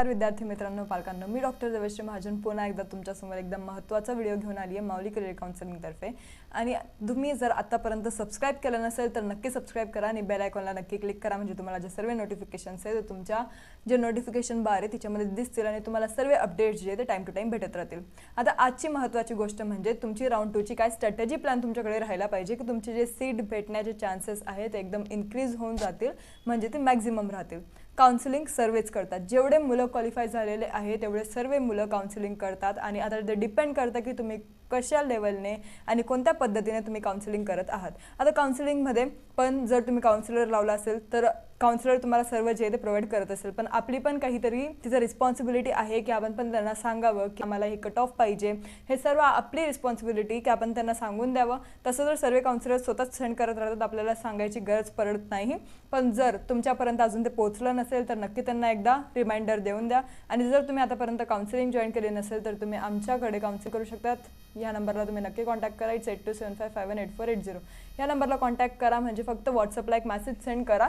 नमस्कार विद्यार्थी मित्रांनो पालकांनो. मी डॉक्टर देवश्री महाजन पुन्हा एकदा तुमच्यासमोर एकदम महत्त्वाचा व्हिडिओ घेऊन आली आहे माऊली करिअर काउन्सिलिंगतर्फे आणि तुम्ही जर आतापर्यंत सबस्क्राईब केलं नसेल तर नक्की सबस्क्राईब करा आणि बेल आयकॉनला नक्की क्लिक करा. म्हणजे तुम्हाला जे सर्व नोटिफिकेशन्स आहे ते तुमच्या जे नोटिफिकेशन बार आहे तिच्यामध्ये दिसतील आणि तुम्हाला सर्व अपडेट्स जे आहे ते टाईम टू टाईम भेटत राहतील. आता आजची महत्त्वाची गोष्ट म्हणजे तुमची राऊंड टूची काय स्ट्रॅटेजी प्लॅन तुमच्याकडे राहायला पाहिजे की तुमचे जे सीट भेटण्याचे चान्सेस आहेत ते एकदम इन्क्रीज होऊन जातील म्हणजे ते मॅक्झिमम राहतील. काउन्सिलिंग सर्वेच करतात. जेवढे मुलं क्वालिफाय झालेले आहे तेवढे सर्व मुलं काउन्सिलिंग करतात. आणि आता ते डिपेंड करतं की तुम्ही कशा लेवलने आणि कोणत्या पद्धतीने तुम्ही काउन्सिलिंग करत आहात? आता काउन्सिलिंगमध्ये पण जर तुम्ही काउन्सिलर लावला असेल तर काउन्सिलर तुम्हाला सर्व जे ते प्रोव्हाइड करत असेल. पण आपली पण काहीतरी तिचं रिस्पॉन्सिबिलिटी आहे की आपण पण त्यांना सांगावं की आम्हाला हे कट ऑफ पाहिजे. हे सर्व आपली रिस्पॉन्सिबिलिटी की आपण त्यांना सांगून द्यावं. तसं जर सर्व काउन्सिलर स्वतःच सेंड करत राहतात आपल्याला सांगायची गरज पडत नाही. पण जर तुमच्यापर्यंत अजून ते पोचलं नसेल तर नक्की त्यांना एकदा रिमाइंडर देऊन द्या. आणि जर तुम्ही आतापर्यंत काउन्सिलिंग जॉईन केले नसेल तर तुम्ही आमच्याकडे काउन्सिल करू शकतात. या नंबरला तुम्ही नक्की कॉन्टॅक्ट करा. It's eight two seven five five one eight four eight zero या नंबरला कॉन्टॅक्ट करा. म्हणजे फक्त व्हॉट्सअपला एक मेसेज सेंड करा.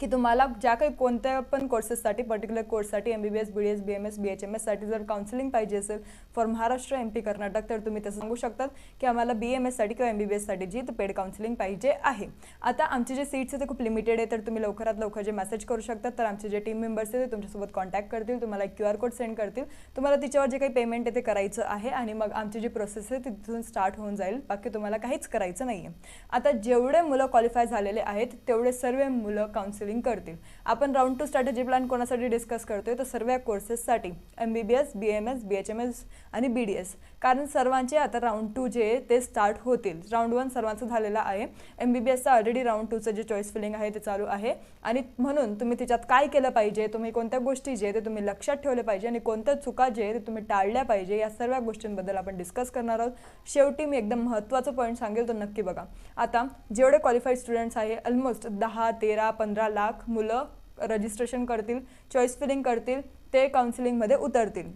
की तुम्हाला ज्या काही कोणत्या पण कोर्सेससाठी पर्टिक्युलर कोर्ससाठी M B B S B D S B M S B H M एससाठी जर काउन्सिलिंग पाहिजे असेल for Maharashtra M P Karnataka तर तुम्ही तसं सांगू शकतात की आम्हाला बी एम एससाठी किंवा एम बी बी एससाठी जी पेड काउन्सिलिंग पाहिजे आहे. आता आमचे जे सीट्स आहे ते खूप लिमिटेड आहे तर तुम्ही लवकरात लवकर जे मेसेज करू शकतात तर आमचे जे टीम मेंबर्स आहेत ते तुमच्यासोबत कॉन्टॅक्ट करतील तुम्हाला एक क्यू आर कोड सेंड करतील. तुम्हाला तिच्यावर जे काही पेमेंट आहे ते करायचं आहे आणि मग आमची जी प्रोसेस आहे ती तिथून स्टार्ट होऊन जाईल. बाकी तुम्हाला काहीच करायचं नाही आहे आता जेवढे मुलं क्वालिफाय झालेले आहेत तेवढे सर्व मुलं काउन्सिल काउन्सिलिंग करतील. आपण राऊंड टू स्ट्रॅटेजी प्लॅन कोणासाठी डिस्कस करतोय? तर सर्व कोर्सेससाठी M B B S B M S B H M S आणि बी डी एस कारण सर्वांचे आता राऊंड टू जे ते स्टार्ट होतील. राऊंड वन सर्वांचं झालेलं आहे. एम बी बी एसचं ऑलरेडी राऊंड टूचं जे चॉईस फिलिंग आहे ते चालू आहे. आणि म्हणून तुम्ही त्याच्यात काय केलं पाहिजे तुम्ही कोणत्या गोष्टी जे ते तुम्ही लक्षात ठेवले पाहिजे आणि कोणत्या चुका जे आहे ते तुम्ही टाळल्या पाहिजे या सर्व गोष्टींबद्दल आपण डिस्कस करणार आहोत. शेवटी मी एकदम महत्त्वाचं पॉईंट सांगेल तो नक्की बघा. आता जेवढे क्वालिफाईड स्टुडंट्स आहे ऑलमोस्ट दहा तेरा पंधरा लाख मुलं रजिस्ट्रेशन करतील चॉईस फिलिंग करतील ते काउन्सिलिंगमध्ये उतरतील.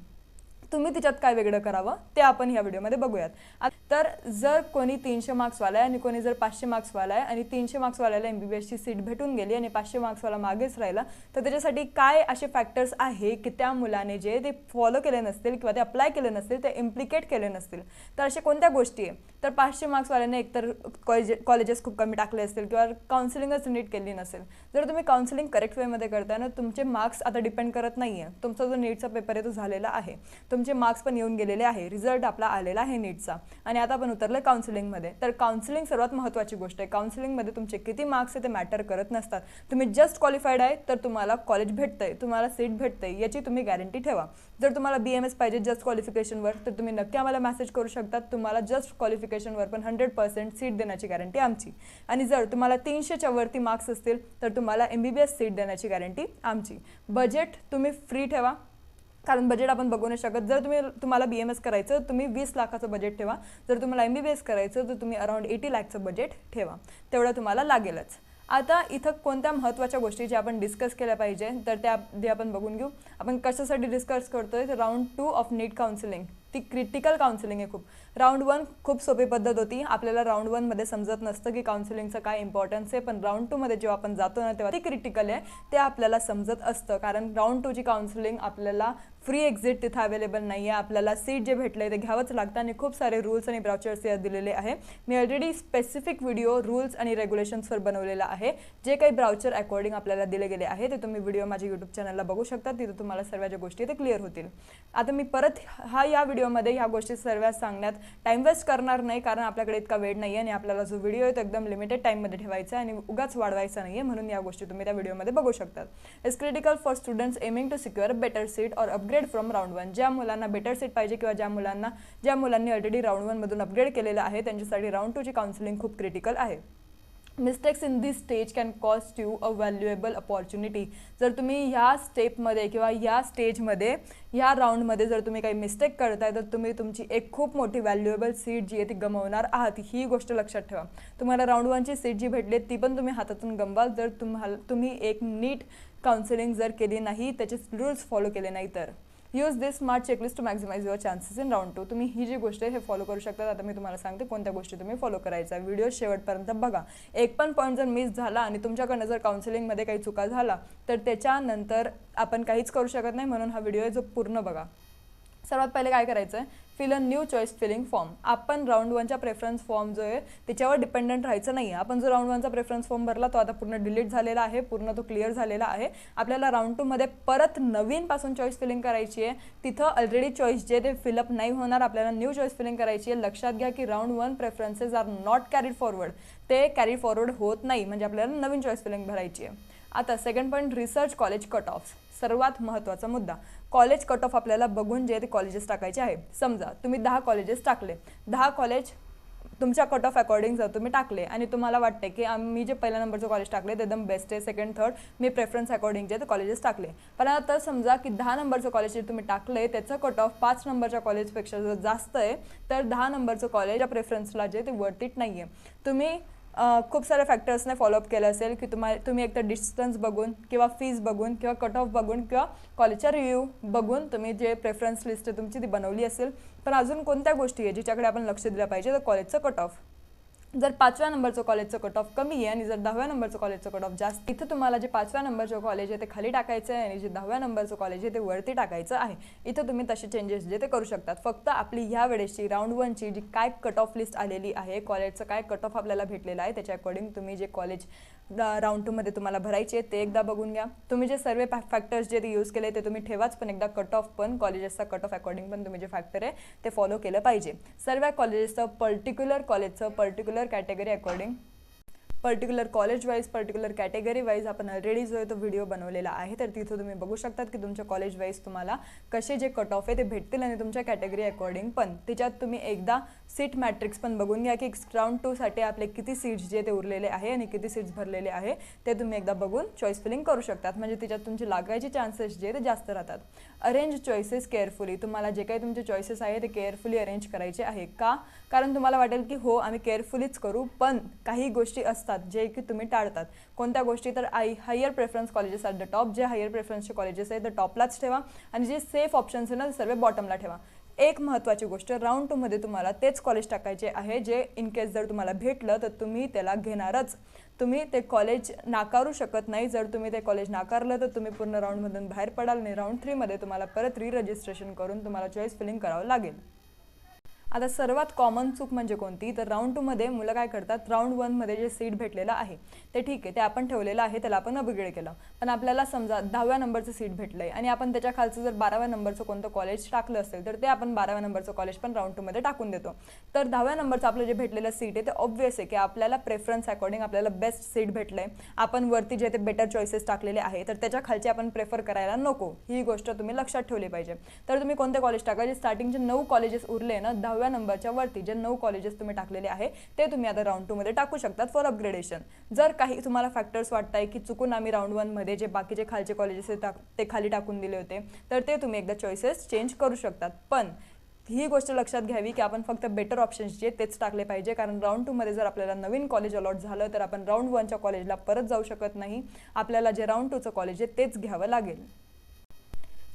तुम्ही तिच्यात काय वेगळं करावं ते आपण ह्या व्हिडिओमध्ये बघूयात. आ- तर जर कोणी तीनशे मार्क्सवाला आहे आणि कोणी जर पाचशे मार्क्सवाला आहे आणि तीनशे मार्क्सवाल्याला एम बी बी एसची सीट भेटून गेली आणि पाचशे मार्क्सवाला मागेच राहिला तर त्याच्यासाठी काय असे फॅक्टर्स आहे की त्या मुलाने जे ते फॉलो केले नसतील किंवा ते अप्लाय केले नसतील ते इम्प्लिकेट केले नसतील? तर अशा कोणत्या गोष्टी आहे? तर पाचशे मार्क्सवाल्याने एकतर कॉलेज कॉलेजेस खूप कमी टाकले असतील किंवा काउन्सिलिंगच नीट केली नसेल. जर तुम्ही काउन्सिलिंग करेक्ट वेमध्ये करताय ना तुमचे मार्क्स आता डिपेंड करत नाही आहे तुमचा जो नीटचा पेपर आहे तो झालेला आहे. तुमचे मार्क्स पण येऊन गेलेले आहे. रिझल्ट आपला आलेला आहे नीटचा. आणि आता आपण उतरलं काउन्सिलिंगमध्ये तर काउन्सिलिंग सर्वात महत्त्वाची गोष्ट आहे. काउन्सिलिंगमध्ये तुमचे किती मार्क्स आहे ते मॅटर करत नसतात. तुम्ही जस्ट क्वालिफाईड आहे तर तुम्हाला कॉलेज भेटतंय. तुम्हाला सीट भेटतंय. याची तुम्ही गॅरंटी ठेवा. जर तुम्हाला बी एम एस पाहिजे जस्ट क्वालिफिकेशनवर तर तुम्ही नक्की आम्हाला मेसेज करू शकतात. तुम्हाला जस्ट क्वालिफिकेशनवर पण हंड्रेड पर्सेंट सीट देण्याची गॅरंटी आमची. आणि जर तुम्हाला तीनशेच्या वरती मार्क्स असतील तर तुम्हाला M B B S seat देण्याची गॅरंटी आमची. बजेट तुम्ही फ्री ठेवा. कारण बजेट आपण बघू नाही शकत. जर तुम्ही तुम्हाला बी एम एस करायचं तुम्ही वीस लाखाचं बजेट ठेवा. जर तुम्हाला एम बी बी एस करायचं तर तुम्ही अराउंड एटी लॅकचं बजेट ठेवा. तेवढं तुम्हाला लागेलच. आता इथं कोणत्या महत्त्वाच्या गोष्टी ज्या आपण डिस्कस केल्या पाहिजे तर त्या आपण बघून घेऊ. आपण कशासाठी डिस्कस करतोय? तर round two of NEET counselling ती क्रिटिकल काउन्सिलिंग आहे खूप. राऊंड वन खूप सोपी पद्धत होती. आपल्याला राऊंड वनमध्ये समजत नसतं की काउन्सिलिंगचं काय इम्पॉर्टन्स आहे पण राऊंड टूमध्ये जेव्हा आपण जातो ना तेव्हा ती क्रिटिकल आहे. ते आपल्याला समजत असतं. कारण राऊंड टूची काउन्सिलिंग आपल्याला फ्री एक्झिट तिथं अवेलेबल नाही आहे आपल्याला सीट जे भेटलं ते घ्यावंच लागतं आणि खूप सारे रूल्स आणि ब्राउचर्स यात दिलेले आहे. मी ऑलरेडी स्पेसिफिक व्हिडिओ रूल्स आणि रेग्युलेशन्सवर बनवलेला आहे. जे काही ब्राउचर अकॉर्डिंग आपल्याला दिले गेले आहे ते तुम्ही व्हिडिओ माझ्या यूट्यूब चॅनलला बघू शकता. तिथे तुम्हाला सर्व ज्या गोष्टी ते क्लिअर होतील. आता मी परत हा या व्हिडिओ व्हिडिओमध्ये ह्या गोष्टी सर्व सांगण्यात टाइम वेस्ट करणार नाही कारण आपल्याकडे इतका वेळ नाही आहे आणि आपल्याला जो व्हिडिओ आहे तो एकदम लिमिटेड टाईममध्ये ठेवायचा आहे आणि उगाच वाढवायचा नाही आहे म्हणून या गोष्टी तुम्ही त्या व्हिडिओमध्ये बघू शकतात. It's critical for students aiming to secure better seat और अपग्रेड फ्रॉम राऊंड वन ज्या मुलांना बेटर सीट पाहिजे किंवा ज्या मुलांना ज्या मुलांनी ऑलरेडी राऊंड वनमधून अपग्रेड केलेलं आहे त्यांच्यासाठी राऊंड टूची काउन्सिलिंग खूप क्रिटिकल आहे. Mistakes in this stage can cost you a valuable opportunity जर तुम्ही ह्या स्टेपमध्ये किंवा ह्या स्टेजमध्ये ह्या राऊंडमध्ये जर तुम्ही काही मिस्टेक करताय तर तुम्ही तुमची एक खूप मोठी व्हॅल्युएबल सीट जी आहे ती गमावणार आहात. ही गोष्ट लक्षात ठेवा. तुम्हाला राऊंड वनची सीट जी भेटली ती पण तुम्ही हातातून गमवाल. जर तुम्हाला तुम्ही एक नीट काउन्सिलिंग जर केली नाही त्याचे रूल्स फॉलो केले नाही तर. Use this smart checklist to maximise your chances in round two तुम्ही ही जी गोष्ट आहे हे फॉलो करू शकता. आता मी तुम्हाला सांगते कोणत्या गोष्टी तुम्ही फॉलो करायचा व्हिडिओ शेवटपर्यंत बघा. एक पण पॉईंट जर मिस झाला आणि तुमच्याकडनं जर काउन्सिलिंगमध्ये काही चुका झाला तर त्याच्यानंतर आपण काहीच करू शकत नाही. म्हणून हा व्हिडिओ आहे जो पूर्ण बघा. सर्वात पहिले काय करायचं आहे fill a new choice filling form आपण राऊंड वनचा प्रेफरन्स फॉर्म जो आहे त्याच्यावर डिपेंडंट राहायचं नाही आपण जो राऊंड वनचा प्रेफरन्स फॉर्म भरला तो आता पूर्ण डिलीट झालेला आहे पूर्ण तो क्लिअर झालेला आहे. आपल्याला राऊंड टूमध्ये परत नवीनपासून चॉईस फिलिंग करायची आहे. तिथं ऑलरेडी चॉईस जे ते फिलअप नाही होणार. आपल्याला न्यू चॉईस फिलिंग करायची आहे. लक्षात घ्या की round one preferences are not carried forward ते कॅरी फॉरवर्ड होत नाही. म्हणजे आपल्याला नवीन चॉईस फिलिंग भरायची आहे. आता second point research college cut off सर्वात महत्त्वाचा मुद्दा. कॉलेज कट ऑफ आपल्याला बघून जे ते कॉलेजेस टाकायचे आहे. समजा तुम्ही दहा कॉलेजेस टाकले. दहा कॉलेज तुमच्या कट ऑफ अकॉर्डिंग जर तुम्ही टाकले आणि तुम्हाला वाटते की मी जे पहिल्या नंबरचं कॉलेज टाकले ते एकदम बेस्ट आहे. सेकंड थर्ड मी प्रेफरन्स अकॉर्डिंग जे ते कॉलेजेस टाकले. पण आता समजा की दहा नंबरचं कॉलेज जे तुम्ही टाकले त्याचं कट ऑफ पाच नंबरच्या कॉलेजपेक्षा जर जास्त आहे तर दहा नंबरचं कॉलेज या प्रेफरन्सला जे ते वर्थ नाही आहे तुम्ही खूप साऱ्या फॅक्टर्सने फॉलोअप केलं असेल की तुम्हाला तुम्ही एकतर डिस्टन्स बघून किंवा फीज बघून किंवा कट ऑफ बघून किंवा कॉलेजच्या रिव्ह्यू बघून तुम्ही जे प्रेफरन्स लिस्ट तुमची ती बनवली असेल. पण अजून कोणत्या गोष्टी आहे ज्याच्याकडे आपण लक्ष दिलं पाहिजे? तर कॉलेजचं कट ऑफ जर पाचव्या नंबरचं कॉलेजचं कट ऑफ कमी आहे आणि जर दहाव्या नंबरचं कॉलेजचं कट ऑफ जास्त इथं तुम्हाला जे पाचव्या नंबरचं कॉलेज आहे ते खाली टाकायचं आहे आणि जे दहाव्या नंबरचं कॉलेज आहे ते वरती टाकायचं आहे. इथं तुम्ही तसे चेंजेस जे ते करू शकतात. फक्त आपली ह्या वेळेसची राऊंड वनची जी काय कट ऑफ लिस्ट आलेली आहे कॉलेजचं काय कट ऑफ आपल्याला भेटलेलं आहे त्याच्या अकॉर्डिंग तुम्ही जे कॉलेज राऊंड टूमध्ये तुम्हाला भरायचे ते एकदा बघून घ्या. तुम्ही जे सर्व फॅक्टर्स जे ते यूज केले ते तुम्ही ठेवाच पण एकदा कट ऑफ पण कॉलेजेसचा कट ऑफ अकॉर्डिंग पण तुम्ही जे फॅक्टर आहे ते फॉलो केलं पाहिजे. सर्व कॉलेजेसचं पर्टिक्युलर कॉलेजचं particular category according particular college wise particular category wise आपण ऑलरेडी जो आहे तो व्हिडिओ बनवलेला आहे. तर तिथं तुम्ही बघू शकतात की तुमच्या कॉलेज वाईज तुम्हाला कसे जे कट ऑफ आहे ते भेटतील आणि तुमच्या कॅटेगरी अकॉर्डिंग पण. त्याच्यात तुम्ही एकदा सीट मॅट्रिक्स पण बघून घ्या की राऊंड टूसाठी आपले किती सीट्स जे ते उरलेले आहे आणि किती सीट्स भरलेले आहे ते तुम्ही एकदा बघून चॉईस फिलिंग करू शकतात. म्हणजे त्याच्यात तुमचे लागायचे चान्सेस जे ते जास्त राहतात. अरेंज चॉईसेस केअरफुली तुम्हाला जे काही तुमचे चॉईसेस आहे ते केअरफुली अरेंज करायचे आहे का? कारण तुम्हाला वाटेल की हो आम्ही केअरफुलीच करू पण काही गोष्टी असतात जे की तुम्ही टाळतात. कोणत्या गोष्टी? तर I higher preference colleges are the top जे हायर प्रेफरन्सचे कॉलेजेस आहे तर टॉपलाच ठेवा. आणि जे सेफ ऑप्शन्स आहे ना ते सर्व बॉटमला ठेवा. एक महत्त्वाची गोष्ट राऊंड टूमध्ये तुम्हाला तेच कॉलेज टाकायचे आहे जे इन केस जर तुम्हाला भेटलं तर तुम्ही त्याला घेणारच. तुम्ही ते कॉलेज नाकारू शकत नाही. जर तुम्ही ते कॉलेज नाकारलं तर तुम्ही पूर्ण राऊंडमधून बाहेर पडाल आणि राऊंड थ्रीमध्ये तुम्हाला परत री रजिस्ट्रेशन करून तुम्हाला चॉईस फिलिंग करावं लागेल. आता सर्वात कॉमन चूक म्हणजे कोणती? तर राऊंड टूमध्ये मुलं काय करतात? राऊंड वनमध्ये जे सीट भेटलेलं आहे ते ठीक आहे ते आपण ठेवलेलं आहे त्याला आपण अपग्रेड केलं. पण आपल्याला समजा दहाव्या नंबरचं सीट भेटलं आहे आणि आपण त्याच्या खालचं जर बाराव्या नंबरचं कोणतं कॉलेज टाकलं असेल तर ते आपण बाराव्या नंबरचं कॉलेज पण राऊंड टूमध्ये टाकून देतो. तर दहाव्या नंबरचं आपलं जे भेटलेलं सीट आहे ते ऑब्वियस आहे की आपल्याला प्रेफरन्स अकॉर्डिंग आपल्याला बेस्ट सीट भेटलं आहे आपण वरती जे ते बेटर चॉईसेस टाकलेले आहे तर त्याच्या खालचे आपण प्रेफर करायला नको. ही गोष्ट तुम्ही लक्षात ठेवली पाहिजे. तर तुम्ही कोणते कॉलेज टाका? जे स्टार्टिंगचे नऊ कॉलेजेस उरले ना दहाव्या सोळाव्या नंबरच्या वरती जे नऊ कॉलेजेस तुम्ही टाकलेले आहे ते तुम्ही आता राऊंड टूमध्ये टाकू शकतात फॉर अपग्रेडेशन जर काही तुम्हाला फॅक्टर्स वाटत आहे की चुकून आम्ही राऊंड वनमध्ये जे बाकीचे खालचे कॉलेजेस टाक ते खाली टाकून दिले होते तर ते तुम्ही एकदा चॉईसेस चेंज करू शकतात. पण ही गोष्ट लक्षात घ्यावी की आपण फक्त बेटर ऑप्शन्स जे तेच टाकले पाहिजे कारण राऊंड टूमध्ये जर आपल्याला नवीन कॉलेज अलॉट झालं तर आपण राऊंड वनच्या कॉलेजला परत जाऊ शकत नाही. आपल्याला जे राऊंड टूचं कॉलेज आहे तेच घ्यावं लागेल.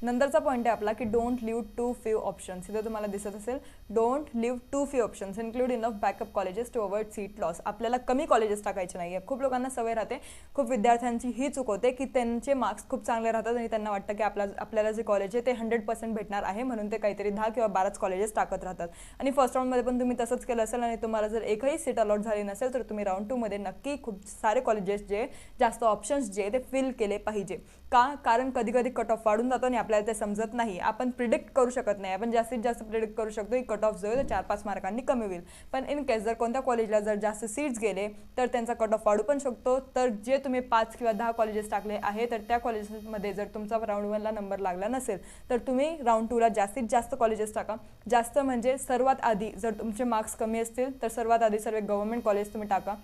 नंतरचा पॉईंट आहे आपला की don't leave too few options इथं तुम्हाला दिसत असेल don't leave too few options include in of backup colleges to avoid seat loss आपल्याला कमी कॉलेजेस टाकायचे नाही आहे खूप लोकांना सवय राहते खूप विद्यार्थ्यांची ही चूक होते की त्यांचे मार्क्स खूप चांगले राहतात आणि त्यांना वाटतं की आपला आपल्याला जे कॉलेज आहे ते हंड्रेड पर्सेंट भेटणार आहे म्हणून ते काहीतरी दहा किंवा बाराच कॉलेजेस टाकत राहतात. आणि फर्स्ट राऊंडमध्ये पण तुम्ही तसंच केलं असेल आणि तुम्हाला जर एकही सीट अलॉट झाली नसेल तर तुम्ही राऊंड टूमध्ये नक्की खूप सारे कॉलेजेस जे जास्त ऑप्शन्स जे ते फिल केले पाहिजे. का? कारण कधी कधी कट ऑफ वाढून जातो आणि आपल्याला ते समजत नाही. आपण प्रिडिक्ट करू शकत नाही. आपण जास्तीत जास्त प्रिडिक्ट करू शकतो की कट ऑफ जो आहे चार पाच मार्कांनी कमी होईल. पण इन केस जर कोणत्या कॉलेजला जर जास्त सीट्स गेले तर त्यांचा कट ऑफ वाढू पण शकतो. तर जे तुम्ही पाच किंवा दहा कॉलेजेस टाकले आहे तर त्या कॉलेजेसमध्ये जर तुमचा राऊंड वनला नंबर लागला नसेल तर तुम्ही राऊंड टूला जास्तीत जास्त कॉलेजेस टाका. जास्त म्हणजे सर्वात आधी जर तुमचे मार्क्स कमी असतील तर सर्वात आधी सर्व गव्हर्मेंट कॉलेज तुम्ही टाका.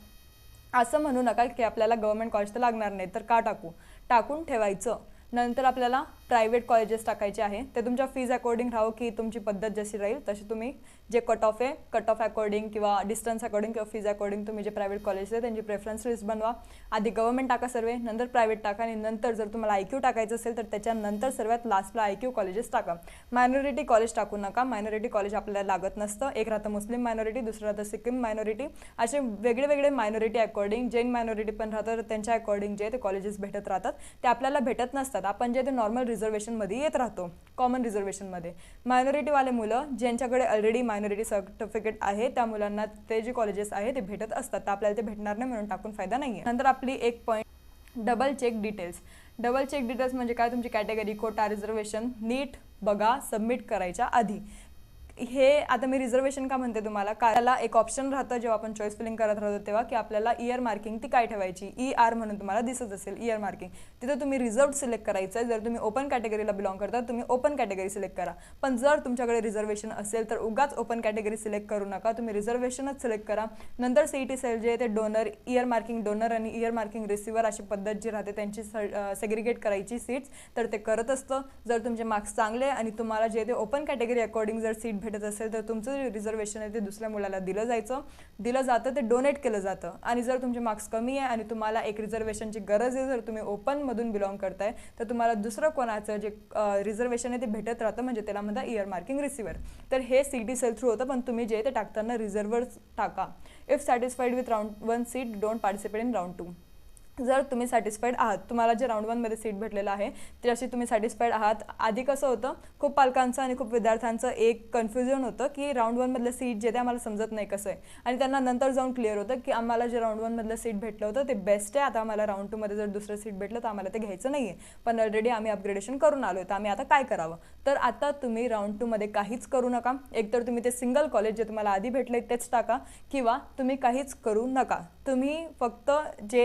असं म्हणू नका की आपल्याला गव्हर्मेंट कॉलेज तर लागणार नाही तर का टाकू? टाकून ठेवायचं. नंतर आपल्याला प्रायव्हेट कॉलेजेस टाकायचे आहे. ते तुमच्या फीज अकॉर्डिंग राहो की तुमची पद्धत जशी राहील तशी तुम्ही जे कट ऑफ आहे कट ऑफ अकॉर्डिंग किंवा डिस्टन्स अकॉर्डिंग किंवा फीज अकॉर्डिंग तुम्ही जे प्रायव्हेट कॉलेज आहे त्यांची प्रेफरन्स लिस्ट बनवा. आधी गव्हर्मेंट टाका सर्वे नंतर प्रायव्हेट टाका आणि नंतर जर तुम्हाला आय क्यू टाकायचं असेल तर त्याच्यानंतर सर्वात लास्टला आय क्यू कॉलेजेस टाका. मायनॉरिटी कॉलेज टाकू नका. मायनॉरिटी कॉलेज आपल्याला लागत नसतं. एक राहतं मुस्लिम मायनॉरिटी दुसरं राहतं सिक्कीम मायनॉरिटी असे वेगळे वेगळे मायनॉरिटी अकॉर्डिंग जैन मायनॉरिटी पण राहतात तर त्यांच्या अकॉर्डिंग जे ते कॉलेजेस भेटत राहतात ते आपल्याला भेटत नसतात. आपण जे ते नॉर्मल रिझर्वेशनमध्ये येत राहतो कॉमन रिझर्वेशनमध्ये मायनॉरिटीवाले मुलं ज्यांच्याकडे ऑलरेडी मायनॉरिटी सर्टिफिकेट आहे त्या मुलांना ते जे कॉलेजेस आहे ते भेटत असतात. तर आपल्याला ते भेटणार नाही म्हणून टाकून फायदा नाही आहे नंतर आपली एक point double check details double check details म्हणजे काय? तुमची कॅटेगरी कोटा रिझर्वेशन नीट बघा सबमिट करायच्या आधी. हे आता मी रिझर्वेशन का म्हणते तुम्हाला? त्याला एक ऑप्शन राहतं जेव्हा आपण चॉईस फिलिंग करत राहतो तेव्हा की आपल्याला इयर मार्किंग ती काय ठेवायची? ई आर म्हणून तुम्हाला दिसत असेल इयर मार्किंग तिथं तुम्ही रिझर्व सिलेक्ट करायचं आहे. जर तुम्ही ओपन कॅटेगरीला बिलॉंग करता तुम्ही ओपन कॅटेगरी सिलेक्ट करा. पण जर तुमच्याकडे रिझर्वेशन असेल तर उगाच ओपन कॅटेगरी सिलेक्ट करू नका. तुम्ही रिझर्वेशनच सिलेक्ट करा. नंतर सी ई टी सेल जे ते डोनर इयर मार्किंग डोनर आणि इयर मार्किंग रिसिव्हर अशी पद्धत जी राहते त्यांची सेग्रिगेट करायची सीट्स तर ते करत असतं. जर तुमचे मार्क्स चांगले आणि तुम्हाला जे ते ओपन कॅटेगरी अकॉर्डिंग जर सीट भेटत असेल तर तुमचं जे रिझर्वेशन आहे ते दुसऱ्या मुलाला दिलं जायचं. दिलं जातं ते डोनेट केलं जातं. आणि जर तुमचे मार्क्स कमी आहे आणि तुम्हाला एक रिझर्वेशनची गरज आहे जर तुम्ही ओपनमधून बिलॉंग करताय तर तुम्हाला दुसरं कोणाचं जे रिझर्वेशन आहे ते भेटत राहतं म्हणजे त्याला म्हणतात इयर मार्किंग रिसिव्हर तर हे सी डी सेल थ्रू होतं पण तुम्ही जे ते टाकताना रिझर्वर टाका. If satisfied with round one seat don't participate in round two जर तुम्ही सॅटिस्फाईड आहात तुम्हाला जे राऊंड वनमध्ये सीट भेटलेलं आहे त्याशी तुम्ही सॅटिस्फाईड आहात. आधी कसं होतं खूप पालकांचं आणि खूप विद्यार्थ्यांचं एक कन्फ्युजन होतं की राऊंड वनमधलं सीट जे ते आम्हाला समजत नाही कसं आहे. आणि त्यांना नंतर जाऊन क्लिअर होतं की आम्हाला जे राऊंड वनमधलं सीट भेटलं होतं ते बेस्ट आहे. आता आम्हाला राऊंड टूमध्ये जर दुसरं सीट भेटलं तर आम्हाला ते घ्यायचं नाही आहे पण ऑलरेडी आम्ही अपग्रेडेशन करून आलो तर आम्ही आता काय करावं? तर आता तुम्ही राऊंड टूमध्ये काहीच करू नका. एकतर तुम्ही ते सिंगल कॉलेज जे तुम्हाला आधी भेटले तेच टाका. किंवा तुम्ही काहीच करू नका. तुम्ही फक्त जे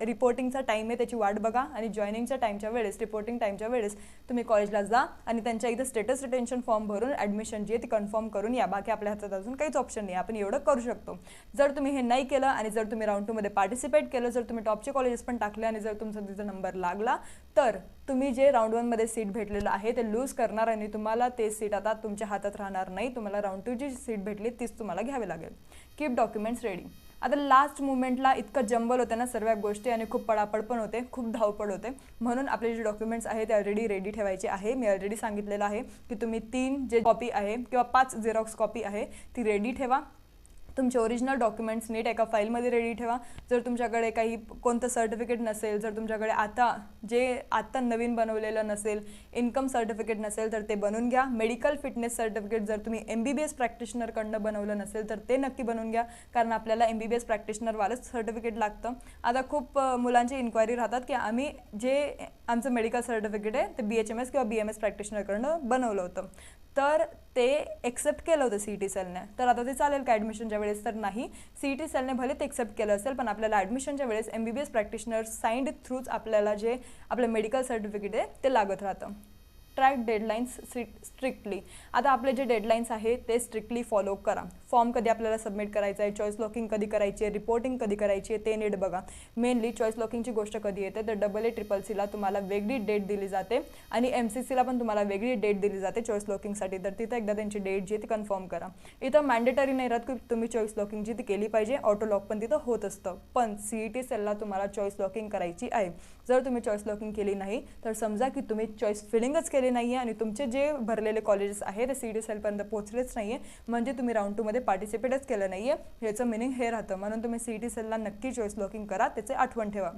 रिपोर्टिंगचा टाईम आहे त्याची वाट बघा आणि जॉईनिंगच्या टाईमच्या वेळेस रिपोर्टिंग टाईमच्या वेळेस तुम्ही कॉलेजला जा आणि त्यांच्या इथं स्टेटस रिटेन्शन फॉर्म भरून ॲडमिशन जी आहे ती कन्फर्म करून या. बाकी आपल्या हातात अजून काहीच ऑप्शन नाही. आपण एवढं करू शकतो. जर तुम्ही हे नाही केलं आणि जर तुम्ही राऊंड टूमध्ये पार्टिसिपेट केलं जर तुम्ही टॉपचे कॉलेजेस पण टाकले आणि जर तुमचा तिचा नंबर लागला तर तुम्ही जे राऊंड वनमध्ये सीट भेटलेलं आहे ते लूज करणार आणि तुम्हाला ते सीट आता तुमच्या हातात राहणार नाही. तुम्हाला राऊंड टू जी सीट भेटली तीच तुम्हाला घ्यावी लागेल. कीप डॉक्युमेंट्स रेडी आता लास्ट मुवमेंटला इतकं जंबल होतं ना सर्व गोष्टी आणि खूप पडापड पण होते खूप धावपळ होते. म्हणून आपले जे डॉक्युमेंट्स आहे ते ऑलरेडी रेडी ठेवायचे आहे. मी ऑलरेडी सांगितलेलं आहे की तुम्ही तीन जे कॉपी आहे किंवा पाच झेरॉक्स कॉपी आहे ती रेडी ठेवा. तुमचे ओरिजिनल डॉक्युमेंट्स नीट एका फाईलमध्ये रेडी ठेवा. जर तुमच्याकडे काही कोणतं सर्टिफिकेट नसेल जर तुमच्याकडे आता जे आत्ता नवीन बनवलेलं नसेल इन्कम सर्टिफिकेट नसेल तर ते बनवून घ्या. मेडिकल फिटनेस सर्टिफिकेट जर तुम्ही एम बी बी एस प्रॅक्टिशनरकडनं बनवलं नसेल तर ते नक्की बनवून घ्या. कारण आपल्याला एम बी बी एस प्रॅक्टिशनरवालंच सर्टिफिकेट लागतं. आता खूप मुलांची इन्क्वायरी राहतात की आम्ही जे आमचं मेडिकल सर्टिफिकेट आहे ते बी एच एम एस किंवा बी एम एस प्रॅक्टिशनरकडनं बनवलं होतं. तर ते एक्सेप्ट केलं होतं सी ई टी सेलने तर आता ते चालेल का ॲडमिशनच्या वेळेस? तर नाही. सी ई टी सेलने भले ते एक्सेप्ट केलं असेल पण आपल्याला ॲडमिशनच्या वेळेस M B B S practitioner signed थ्रूच आपल्याला जे आपलं मेडिकल सर्टिफिकेट आहे ते लागत राहतं. ट्रॅक डेडलाईन्स स्ट्रिक्टली आता आपले जे डेडलाईन्स आहे ते स्ट्रिक्टली फॉलो करा. फॉर्म कधी आपल्याला सबमिट करायचं आहे चॉईस लॉकिंग कधी करायची आहे रिपोर्टिंग कधी करायची आहे ते नीट बघा. मेनली चॉईस लॉकिंगची गोष्ट कधी येते तर डबल ए ट्रिपल सीला तुम्हाला वेगळी डेट दिली जाते आणि एम सी सीला पण तुम्हाला वेगळी डेट दिली जाते चॉईस लॉकिंगसाठी तर तिथं एकदा त्यांची डेट जी आहे ती कन्फर्म करा. इथं मॅन्डेटरी नाही राहत की तुम्ही चॉईस लॉकिंग जी ती केली पाहिजे ऑटो लॉक पण तिथं होत असतं. पण सी ई टी सेलला तुम्हाला चॉईस लॉकिंग करायची आहे. जर तुम्ही चॉईस लॉकिंग केली नाही तर समजा की तुम्ही चॉईस फिलिंगच केली नाही आहे आणि तुमचे जे भरलेले कॉलेजेस आहे ते सी डी सेलपर्यंत पोहोचलेच नाही आहे म्हणजे तुम्ही राऊंड टूमध्ये पार्टिसिपेटच केलं नाही आहे ह्याचं मिनिंग हे राहतं. म्हणून तुम्ही सी टी सेलला नक्की चॉईस लॉकिंग करा त्याचे आठवण ठेवा.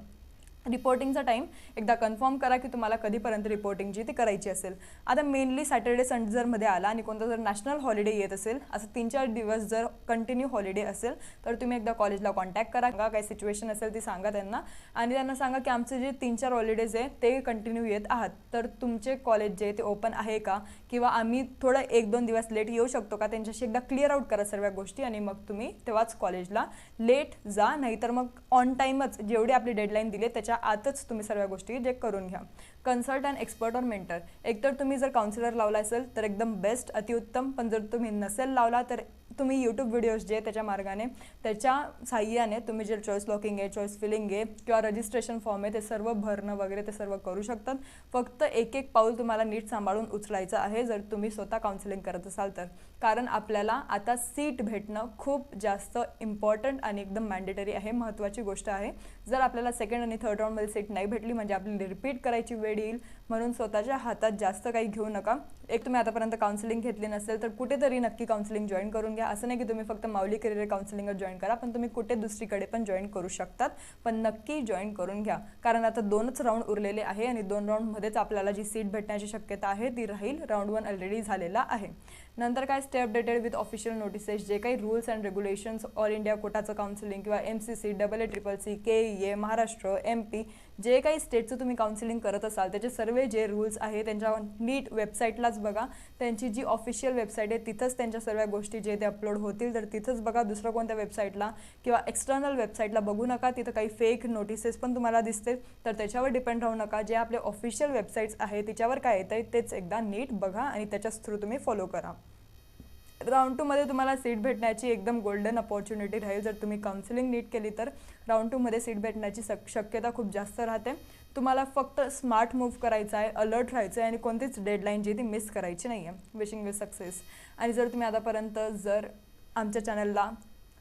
रिपोर्टिंगचा टाईम एकदा कन्फर्म करा की तुम्हाला कधीपर्यंत रिपोर्टिंग जी ती करायची असेल. आता मेनली सॅटर्डे संडे जर मध्ये आला आणि कोणता जर नॅशनल हॉलिडे येत असेल असं तीन चार दिवस जर कंटिन्यू हॉलिडे असेल तर तुम्ही एकदा कॉलेजला कॉन्टॅक्ट करा. का काय सिच्युएशन असेल ती सांगा त्यांना. आणि त्यांना सांगा की आमचे जे तीन चार हॉलिडेज आहे ते कंटिन्यू येत आहात. तर तुमचे कॉलेज जे ते ओपन आहे का? किंवा आम्ही थोडं एक दोन दिवस लेट येऊ शकतो का त्यांच्याशी एकदा क्लिअर आउट करा सर्व गोष्टी आणि मग तुम्ही तेव्हाच कॉलेजला लेट जा. नाहीतर मग ऑन टाईमच जेवढी आपली डेडलाईन दिली त्याच्या आतच तुम्ही सर्व गोष्टी जे करून घ्या. कन्सल्ट अँड एक्सपर्ट और मेंटर एकतर तुम्ही जर काउन्सिलर लावला असेल तर एकदम बेस्ट अतिउत्तम. पण जर तुम्ही नसेल लावला तर तुम्ही यूट्यूब व्हिडिओज जे त्याच्या मार्गाने त्याच्या साह्याने तुम्ही जे चॉईस लॉकिंग आहे चॉईस फिलिंग आहे किंवा रजिस्ट्रेशन फॉर्म आहे ते सर्व भरणं वगैरे ते सर्व करू शकतात. फक्त एक एक पाऊल तुम्हाला नीट सांभाळून उचलायचं आहे. जर तुम्ही स्वतः काउन्सिलिंग करत असाल तर. कारण आपल्याला आता सीट भेटणं खूप जास्त इम्पॉर्टंट आणि एकदम मॅन्डेटरी आहे महत्त्वाची गोष्ट आहे. जर आपल्याला सेकंड आणि थर्ड राऊंडमध्ये सीट नाही भेटली म्हणजे आपली रिपीट करायची वेळ येईल म्हणून स्वतःच्या हातात जास्त काही घेऊ नका. एक तुम्ही आतापर्यंत काउन्सिलिंग घेतली नसेल तर कुठेतरी नक्की काउन्सिलिंग जॉईन करून घ्या. असं नाही की तुम्ही फक्त माऊली करिअर काउन्सिलिंगवर जॉईन करा पण तुम्ही कुठे दुसरीकडे पण जॉईन करू शकतात. पण नक्की जॉईन करून घ्या. कारण आता दोनच राऊंड उरलेले आहे आणि दोन राऊंडमध्येच आपल्याला जी सीट भेटण्याची शक्यता आहे ती राहील. राऊंड वन ऑलरेडी झालेला आहे. नंतर काय stay updated with official notices जे काही rules and regulations all India कोटाचं counselling किंवा M C C double A triple C K E A Maharashtra M P जे काही स्टेटचं तुम्ही काउन्सिलिंग करत असाल त्याचे सर्व जे रूल्स आहे त्यांच्या नीट वेबसाईटलाच बघा. त्यांची जी ऑफिशियल वेबसाईट आहे तिथंच त्यांच्या सर्व गोष्टी जे ते अपलोड होतील. तर तिथंच बघा दुसरं कोणत्या वेबसाईटला किंवा एक्सटर्नल वेबसाईटला बघू नका. तिथं काही फेक नोटिसेस पण तुम्हाला दिसते तर त्याच्यावर डिपेंड राहू नका. जे आपले ऑफिशियल वेबसाईट्स आहे तिच्यावर काय येतं आहे तेच एकदा नीट बघा आणि त्याच्याच थ्रू तुम्ही फॉलो करा. राऊंड टूमध्ये तुम्हाला सीट भेटण्याची एकदम गोल्डन अपॉर्च्युनिटी राहील. जर तुम्ही काउन्सिलिंग नीट केली तर राऊंड टूमध्ये सीट भेटण्याची शक शक्यता खूप जास्त राहते. तुम्हाला फक्त स्मार्ट मूव्ह करायचं आहे अलर्ट राहायचं आहे आणि कोणतीच डेडलाईन जी ती मिस करायची नाही आहे विशिंग यू सक्सेस आणि जर तुम्ही आतापर्यंत जर आमच्या चॅनलला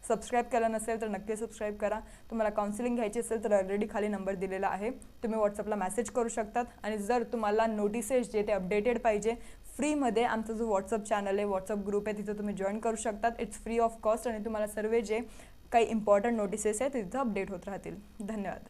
सबस्क्राईब केलं नसेल तर नक्की सबस्क्राईब करा. तुम्हाला काउन्सिलिंग घ्यायची असेल तर ऑलरेडी खाली नंबर दिलेला आहे. तुम्ही व्हॉट्सअपला मेसेज करू शकतात. आणि जर तुम्हाला नोटिसेस जे ते अपडेटेड पाहिजे फ्रीमध्ये आमचा जो व्हॉट्सअप चॅनल आहे व्हॉट्सअप ग्रुप आहे तिथं तुम्ही जॉईन करू शकतात. इट्स फ्री ऑफ कॉस्ट आणि तुम्हाला सर्व जे काही इम्पॉर्टंट नोटिसेस आहेत तिथं अपडेट होत राहतील. धन्यवाद.